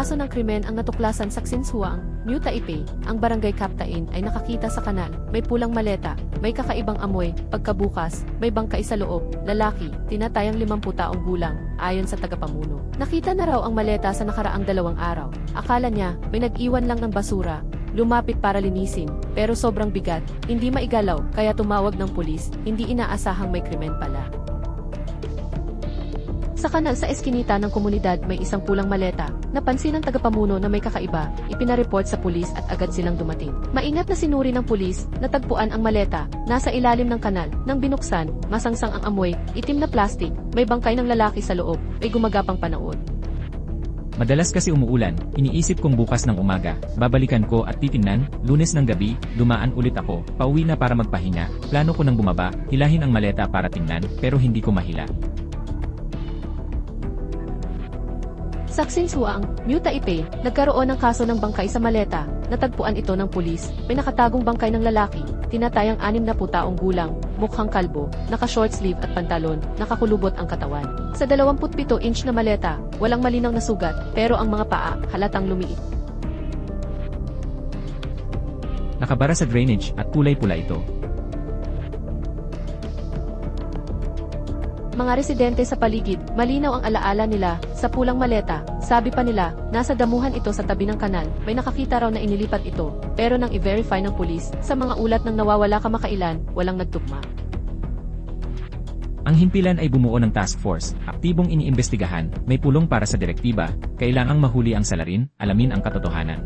kaso ng krimen ang natuklasan sa Xinhuang, New Taipei, ang barangay captain ay nakakita sa kanal, may pulang maleta, may kakaibang amoy, pagkabukas, may bangkay sa loob, lalaki, tinatayang 50 taong gulang, ayon sa tagapamuno. Nakita na raw ang maleta sa nakaraang dalawang araw. Akala niya, may nag-iwan lang ng basura, lumapit para linisin, pero sobrang bigat, hindi maigalaw, kaya tumawag ng pulis, hindi inaasahang may krimen pala. Sa kanal sa eskinita ng komunidad may isang pulang maleta. Napansin ng tagapamuno na may kakaiba, ipinareport sa pulis at agad silang dumating. Maingat na sinuri ng pulis, natagpuan ang maleta, nasa ilalim ng kanal. Nang binuksan, masangsang ang amoy, itim na plastic, may bangkay ng lalaki sa loob, may gumagapang panaod. Madalas kasi umuulan, iniisip kong bukas ng umaga, babalikan ko at titingnan, lunes ng gabi, dumaan ulit ako, pauwi na para magpahinga, plano ko nang bumaba, hilahin ang maleta para tingnan, pero hindi ko mahila. Sa Xinhuang, New Taipei, nagkaroon ng kaso ng bangkay sa maleta. Natagpuan ito ng pulis. May nakatagong bangkay ng lalaki, tinatayang anim na putaong gulang, mukhang kalbo, naka-short sleeve at pantalon, nakakulubot ang katawan. Sa 27 inch na maleta, walang malinaw na sugat, pero ang mga paa halatang lumiit. Nakabara sa drainage at kulay pula ito. Mga residente sa paligid, malinaw ang alaala nila sa pulang maleta. Sabi pa nila, nasa damuhan ito sa tabi ng kanal. May nakakita raw na inilipat ito, pero nang i-verify ng pulis, sa mga ulat ng nawawala kamakailan, walang nagtugma. Ang himpilan ay bumuo ng task force, aktibong iniimbestigahan, may pulong para sa direktiba, kailangang mahuli ang salarin, alamin ang katotohanan.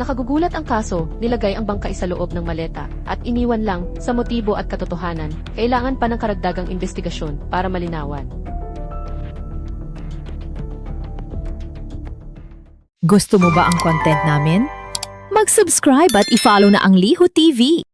Nakagugulat ang kaso, nilagay ang bangkay sa loob ng maleta, at iniwan lang sa motibo at katotohanan. Kailangan pa ng karagdagang investigasyon para malinawan. Gusto mo ba ang content namin? Mag-subscribe at i-follow na ang Liho TV.